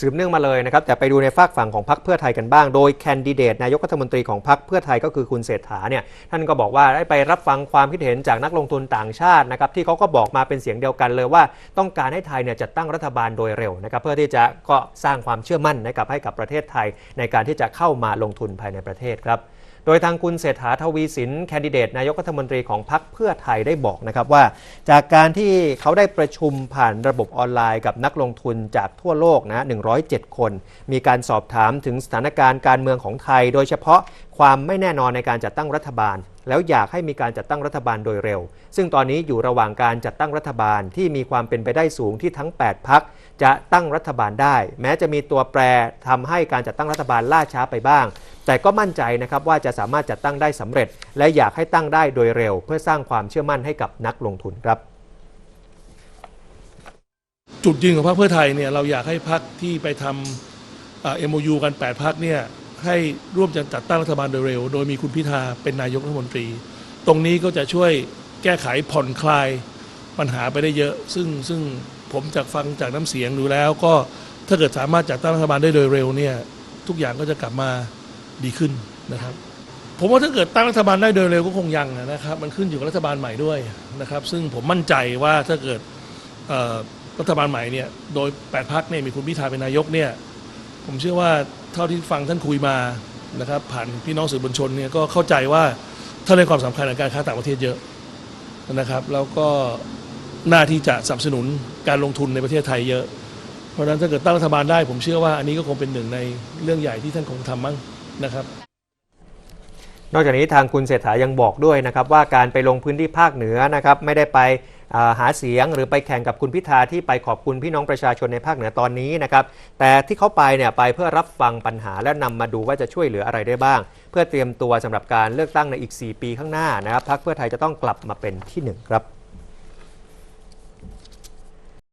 สืบเนื่องมาเลยนะครับ แต่ไปดูในฝากฝั่งของพรรคเพื่อไทยกันบ้าง โดยแคนดิเดตนายกรัฐมนตรีของพรรคเพื่อไทยก็คือคุณเศรษฐาเนี่ยท่านก็บอกว่าได้ไปรับฟังความคิดเห็นจากนักลงทุนต่างชาตินะครับที่เขาก็บอกมาเป็นเสียงเดียวกันเลยว่า ต้องการให้ไทยเนี่ยจัดตั้งรัฐบาลโดยเร็วนะครับเพื่อที่จะก็สร้างความเชื่อมั่นนะครับให้กับประเทศไทยในการที่จะเข้ามาลงทุนภายในประเทศครับ โดยทางคุณเศรษฐาทวีสินแคนดิเดตนายกรัฐมนตรีของพรรคเพื่อไทยได้บอกนะครับว่า จากการที่เขาได้ประชุมผ่านระบบออนไลน์กับนักลงทุนจากทั่วโลกนะ107 คน มีการสอบถามถึงสถานการณ์การเมืองของไทย โดยเฉพาะความไม่แน่นอนในการจัดตั้งรัฐบาล แล้วอยากให้มีการจัดตั้งรัฐบาลโดยเร็ว ซึ่งตอนนี้อยู่ระหว่างการจัดตั้งรัฐบาลที่มีความเป็นไปได้สูงที่ทั้ง 8 พัก จะตั้งรัฐบาลได้ แม้จะมีตัวแปรทำให้การจัดตั้งรัฐบาลล่าช้าไปบ้าง แต่ก็มั่นใจนะครับว่าจะสามารถจัดตั้งได้สำเร็จ และอยากให้ตั้งได้โดยเร็ว เพื่อสร้างความเชื่อมั่นให้กับนักลงทุนครับ จุดยืนของพรรคเพื่อไทยเนี่ยเราอยากให้พรรคที่ไปทำเอ็มโอยูกัน 8พรรคเนี่ยให้ร่วมกันจัดตั้งรัฐบาลโดยเร็ว โดยมีคุณพิธาเป็นนายกรัฐมนตรี ตรงนี้ก็จะช่วยแก้ไขผ่อนคลายปัญหาไปได้เยอะ ซึ่งซึ่ง ผมจากฟังจากน้ำเสียงดูแล้ว ก็ถ้าเกิดสามารถจัดตั้งรัฐบาลได้โดยเร็วเนี่ยทุกอย่างก็จะกลับมาดีขึ้นนะครับ ผมว่าถ้าเกิดตั้งรัฐบาลได้โดยเร็วก็คงยังนะครับ มันขึ้นอยู่กับรัฐบาลใหม่ด้วยนะครับ ซึ่งผมมั่นใจว่าถ้าเกิดรัฐบาลใหม่เนี่ยโดย8พักเนี่ยมีคุณพิธาเป็นนายกเนี่ยผมเชื่อว่าเท่าที่ฟังท่านคุยมานะครับ ผ่านพี่น้องสื่อมวลชนเนี่ยก็เข้าใจว่าท่านให้ความสำคัญในการค้าต่างประเทศเยอะนะครับ แล้วก็ น้าที่จะสนับสนุนการลงทุนในประเทศไทยเยอะ เพราะฉะนั้นถ้าเกิดตั้งรัฐบาลได้ ผมเชื่อว่าอันนี้ก็คงเป็นหนึ่งในเรื่องใหญ่ที่ท่านคงทำมั้งนะครับนอกจากนี้ทางคุณเศรษฐายังบอกด้วยนะครับว่าการไปลงพื้นที่ภาคเหนือนะครับไม่ได้ไปหาเสียงหรือไปแข่งกับคุณพิธาที่ไปขอบคุณพี่น้องประชาชนในภาคเหนือตอนนี้นะครับแต่ที่เขาไปเนี่ยไปเพื่อรับฟังปัญหาและนำมาดูว่าจะช่วยเหลืออะไรได้บ้าง เพื่อเตรียมตัวสำหรับการเลือกตั้งในอีก 4 ปีข้างหน้านะครับพรรคเพื่อไทยจะต้องกลับมาเป็นที่หนึ่งครับ